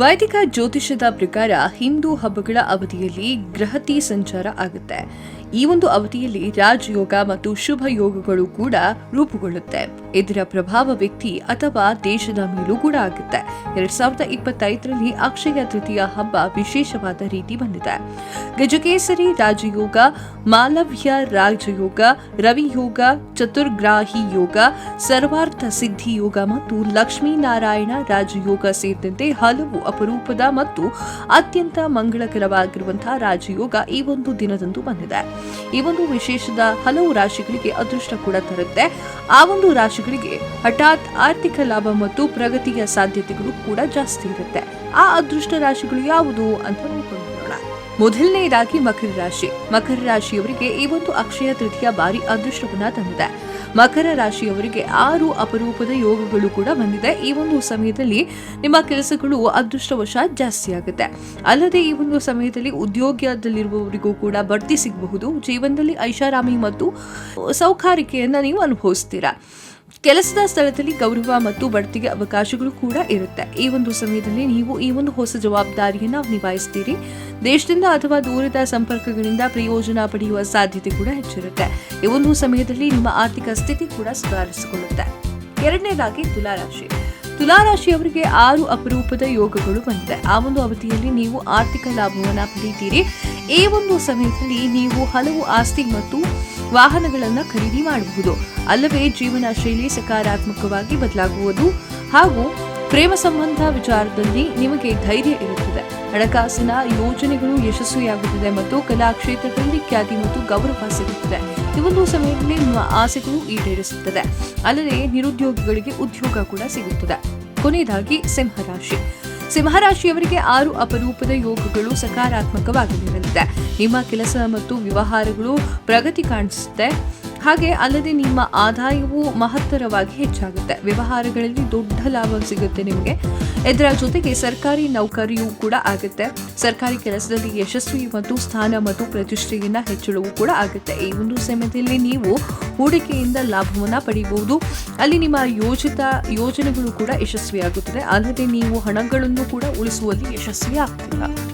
ವೈದಿಕ ಜ್ಯೋತಿಷದ ಪ್ರಕಾರ ಹಿಂದೂ ಹಬ್ಬಗಳ ಅವಧಿಯಲ್ಲಿ ಗ್ರಹತಿ ಸಂಚಾರ ಆಗುತ್ತೆ. ಈ ಒಂದು ಅವಧಿಯಲ್ಲಿ ರಾಜಯೋಗ ಮತ್ತು ಶುಭ ಯೋಗಗಳು ಕೂಡ ರೂಪುಗೊಳ್ಳುತ್ತೆ. ಇದರ ಪ್ರಭಾವ ವ್ಯಕ್ತಿ ಅಥವಾ ದೇಶದ ಮೇಲೂ ಕೂಡ ಆಗುತ್ತೆ. ಎರಡ್ ಸಾವಿರದ ಇಪ್ಪತ್ತೈದರಲ್ಲಿ ಅಕ್ಷಯ ತೃತೀಯ ಹಬ್ಬ ವಿಶೇಷವಾದ ರೀತಿ ಬಂದಿದೆ. ಗಜಕೇಸರಿ ರಾಜಯೋಗ, ಮಾಲವ್ಯ ರಾಜಯೋಗ ರವಿಯೋಗ ಚತುರ್ಗ್ರಾಹಿ ಯೋಗ, ಸರ್ವಾರ್ಥ ಸಿದ್ಧಿ ಯೋಗ ಮತ್ತು ಲಕ್ಷ್ಮೀನಾರಾಯಣ ರಾಜಯೋಗ ಸೇರಿದಂತೆ ಹಲವು ಅಪರೂಪದ ಮತ್ತು ಅತ್ಯಂತ ಮಂಗಳಕರವಾಗಿರುವಂತಹ ರಾಜಯೋಗ ಈ ಒಂದು ದಿನದಂದು ಬಂದಿದೆ. ಈ ಒಂದು ವಿಶೇಷದ ಹಲವು ರಾಶಿಗಳಿಗೆ ಅದೃಷ್ಟ ಕೂಡ ತರುತ್ತೆ. ಆ ಒಂದು ರಾಶಿಗಳಿಗೆ ಹಠಾತ್ ಆರ್ಥಿಕ ಲಾಭ ಮತ್ತು ಪ್ರಗತಿಯ ಸಾಧ್ಯತೆಗಳು ಕೂಡ ಜಾಸ್ತಿ ಇರುತ್ತೆ. ಆ ಅದೃಷ್ಟ ರಾಶಿಗಳು ಯಾವುದು ಅಂತ ನೋಡ್ಕೊಂಡು ಬರೋಣ ಮೊದಲನೆಯದಾಗಿ ಮಕರ ರಾಶಿ. ಮಕರ ರಾಶಿಯವರಿಗೆ ಈ ಒಂದು ಅಕ್ಷಯ ತೃತೀಯ ಬಾರಿ ಅದೃಷ್ಟವನ್ನ ತಂದಿದೆ. ಮಕರ ರಾಶಿಯವರಿಗೆ ಆರು ಅಪರೂಪದ ಯೋಗಗಳು ಕೂಡ ಬಂದಿದೆ. ಈ ಒಂದು ಸಮಯದಲ್ಲಿ ನಿಮ್ಮ ಕೆಲಸಗಳು ಅದೃಷ್ಟವಶಾತ್ ಜಾಸ್ತಿ ಆಗುತ್ತೆ. ಅಲ್ಲದೆ ಈ ಒಂದು ಸಮಯದಲ್ಲಿ ಉದ್ಯೋಗದಲ್ಲಿರುವವರಿಗೂ ಕೂಡ ಬಡ್ತಿ ಸಿಗಬಹುದು. ಜೀವನದಲ್ಲಿ ಐಷಾರಾಮಿ ಮತ್ತು ಸೌಖಾರಿಕೆಯನ್ನ ನೀವು ಅನುಭವಿಸ್ತೀರಾ. ಕೆಲಸದ ಸ್ಥಳದಲ್ಲಿ ಗೌರವ ಮತ್ತು ಬಡ್ತಿಗೆ ಅವಕಾಶಗಳು ಕೂಡ ಇರುತ್ತೆ. ಈ ಒಂದು ಸಮಯದಲ್ಲಿ ನೀವು ಈ ಒಂದು ಹೊಸ ಜವಾಬ್ದಾರಿಯನ್ನು ನಿಭಾಯಿಸ್ತೀರಿ. ದೇಶದಿಂದ ಅಥವಾ ದೂರದ ಸಂಪರ್ಕಗಳಿಂದ ಪ್ರಯೋಜನ ಪಡೆಯುವ ಸಾಧ್ಯತೆ ಕೂಡ ಹೆಚ್ಚಿರುತ್ತೆ. ಈ ಒಂದು ಸಮಯದಲ್ಲಿ ನಿಮ್ಮ ಆರ್ಥಿಕ ಸ್ಥಿತಿ ಕೂಡ ಸುಧಾರಿಸಿಕೊಳ್ಳುತ್ತೆ. ಎರಡನೇದಾಗಿ ತುಲಾರಾಶಿ. ತುಲಾರಾಶಿಯವರಿಗೆ ಆರು ಅಪರೂಪದ ಯೋಗಗಳು ಬಂದಿದೆ ಆ ಒಂದು ಅವಧಿಯಲ್ಲಿ ನೀವು ಆರ್ಥಿಕ ಲಾಭವನ್ನು ಪಡೆಯುತ್ತೀರಿ ಈ ಒಂದು ಸಮಯದಲ್ಲಿ ನೀವು ಹಲವು ಆಸ್ತಿ ಮತ್ತು ವಾಹನಗಳನ್ನು ಖರೀದಿ ಮಾಡಬಹುದು. ಅಲ್ಲವೇ ಜೀವನ ಶೈಲಿ ಸಕಾರಾತ್ಮಕವಾಗಿ ಬದಲಾಗುವುದು. ಹಾಗೂ ಪ್ರೇಮ ಸಂಬಂಧ ವಿಚಾರದಲ್ಲಿ ನಿಮಗೆ ಧೈರ್ಯ ಇರುತ್ತದೆ. ಹಣಕಾಸಿನ ಯೋಜನೆಗಳು ಯಶಸ್ವಿಯಾಗುತ್ತದೆ ಮತ್ತು ಕಲಾ ಕ್ಷೇತ್ರದಲ್ಲಿ ಖ್ಯಾತಿ ಮತ್ತು ಗೌರವ ಸಿಗುತ್ತದೆ. ಈ ಒಂದು ಸಮಯದಲ್ಲಿ ನಿಮ್ಮ ಆಸೆಗಳು ಈಡೇರಿಸುತ್ತದೆ. ಅಲ್ಲದೆ ನಿರುದ್ಯೋಗಿಗಳಿಗೆ ಉದ್ಯೋಗ ಕೂಡ ಸಿಗುತ್ತದೆ. ಕೊನೆಯದಾಗಿ ಸಿಂಹರಾಶಿ. ಸಿಂಹರಾಶಿಯವರಿಗೆ ಆರು ಅಪರೂಪದ ಯೋಗಗಳು ಸಕಾರಾತ್ಮಕವಾಗಿ ನಿಮ್ಮ ಕೆಲಸ ಮತ್ತು ವ್ಯವಹಾರಗಳು ಪ್ರಗತಿ ಕಾಣಿಸುತ್ತೆ. ಹಾಗೆ ಅಲ್ಲದೆ ನಿಮ್ಮ ಆದಾಯವು ಮಹತ್ತರವಾಗಿ ಹೆಚ್ಚಾಗುತ್ತೆ. ವ್ಯವಹಾರಗಳಲ್ಲಿ ದೊಡ್ಡ ಲಾಭ ಸಿಗುತ್ತೆ ನಿಮಗೆ. ಇದರ ಜೊತೆಗೆ ಸರ್ಕಾರಿ ನೌಕರಿಯೂ ಕೂಡ ಆಗುತ್ತೆ. ಸರ್ಕಾರಿ ಕೆಲಸದಲ್ಲಿ ಯಶಸ್ವಿ ಮತ್ತು ಸ್ಥಾನ ಮತ್ತು ಪ್ರತಿಷ್ಠೆಯನ್ನು ಹೆಚ್ಚಳವೂ ಕೂಡ ಆಗುತ್ತೆ. ಈ ಒಂದು ಸಮಯದಲ್ಲಿ ನೀವು ಹೂಡಿಕೆಯಿಂದ ಲಾಭವನ್ನು ಪಡೆಯಬಹುದು ಅಲ್ಲಿ ನಿಮ್ಮ ಯೋಜಿತ ಯೋಜನೆಗಳು ಕೂಡ ಯಶಸ್ವಿಯಾಗುತ್ತದೆ. ಅಲ್ಲದೆ ನೀವು ಹಣಗಳನ್ನು ಕೂಡ ಉಳಿಸುವಲ್ಲಿ ಯಶಸ್ವಿ ಆಗ್ತೀರಾ